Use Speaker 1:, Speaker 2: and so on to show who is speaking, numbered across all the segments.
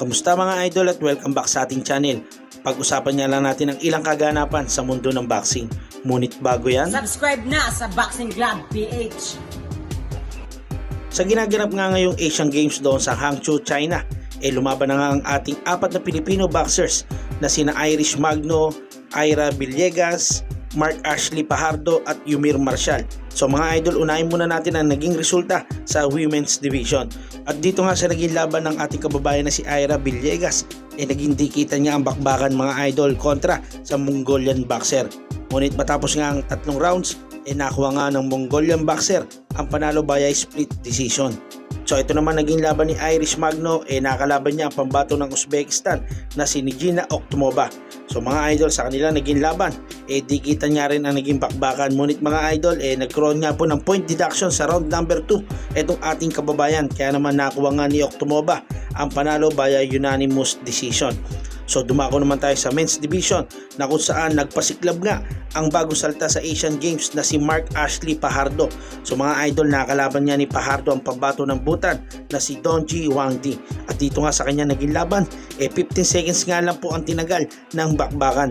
Speaker 1: Kamusta mga idol at welcome back sa ating channel. Pag-usapan nga lang natin ang ilang kaganapan sa mundo ng boxing. Ngunit bago yan,
Speaker 2: Subscribe na sa Boxing Club PH.
Speaker 1: sa ginaganap nga ngayong Asian Games doon sa Hangzhou, China, eh lumaban na nga ang ating apat na Pilipino boxers na sina Irish Magno, Ira Villegas, Mark Ashley Pajardo at Yumir Marshall. So mga idol, unahin muna natin ang naging resulta sa Women's Division. At dito nga sa naging laban ng ating kababayan na si Ira Villegas, eh naging dikitan niya ang bakbakan mga idol kontra sa Mongolian boxer. Ngunit matapos nga ang tatlong rounds, eh nakuha nga ng Mongolian boxer ang panalo via split decision. So ito naman naging laban ni Irish Magno eh nakalaban niya ang pambato ng Uzbekistan na si Nigina Oktumova. So mga idol sa kanila naging laban eh dikitan nga rin ang naging bakbakan ngunit mga idol eh nagkaroon nga po ng point deduction sa round number 2 itong ating kababayan kaya naman nakuha nga ni Oktumova ang panalo via unanimous decision. So dumako naman tayo sa men's division na kung saan nagpasiklab nga ang bagong salta sa Asian Games na si Mark Ashley Pajardo. So mga idol nakakalaban niya ni Pajardo ang pambato ng Bhutan na si Donji Wangdi. At dito nga sa kanya naging laban, eh 15 seconds nga lang po ang tinagal ng bakbakan.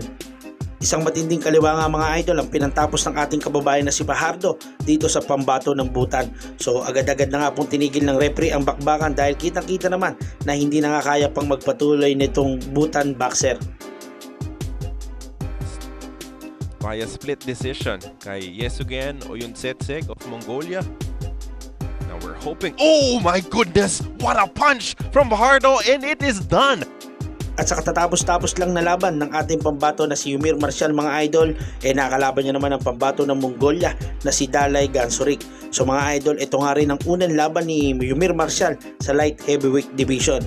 Speaker 1: Isang matinding kaliwa nga mga idol ang pinantapos ng ating kababayan na si Pajardo dito sa pambato ng Bhutan. So agad-agad na nga pong tinigil ng referee ang bakbakan dahil kitang-kita naman na hindi na nga kaya pang magpatuloy nitong Bhutan boxer.
Speaker 3: via split decision kay Yesugen Oyunsetseg of Mongolia. Now we're hoping. Oh my goodness! What a punch from Bahardo, and it is done.
Speaker 1: At sa katatapos-tapos lang na laban ng ating pambato na si Yumir Marshall mga idol, eh nakalaban niya naman ang pambato ng Mongolia na si Dalai Gansurik. So mga idol, ito nga rin ang unang laban ni Yumir Marshall sa light heavyweight division.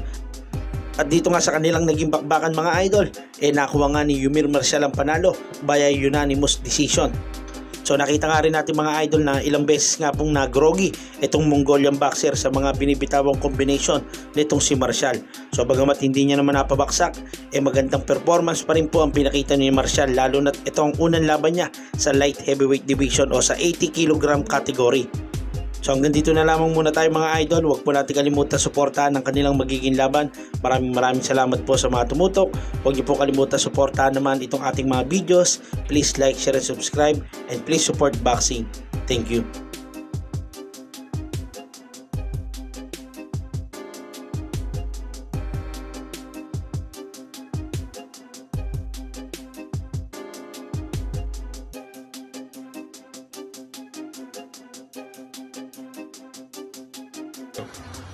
Speaker 1: At dito nga sa kanilang naging bakbakan mga idol, eh nakuha nga ni Yumir Marshall ang panalo via unanimous decision. So nakita nga rin natin mga idol na ilang beses nga pong nagrogi itong Mongolian boxer sa mga binibitawang combination nitong si Marshall. So bagamat hindi niya naman napabaksak, eh magandang performance pa rin po ang pinakita ni Marshall lalo na ito ang unang laban niya sa light heavyweight division o sa 80 kg category. So hanggang dito na lamang muna tayo mga idol. Huwag po natin kalimutan suportahan ang kanilang magiging laban. Maraming maraming salamat po sa mga tumutok. Huwag niyo po kalimutan suportahan naman itong ating mga videos. Please like, share, and subscribe. And please support boxing. Thank you.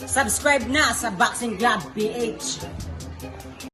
Speaker 2: Subscribe na sa Boxing Club PH.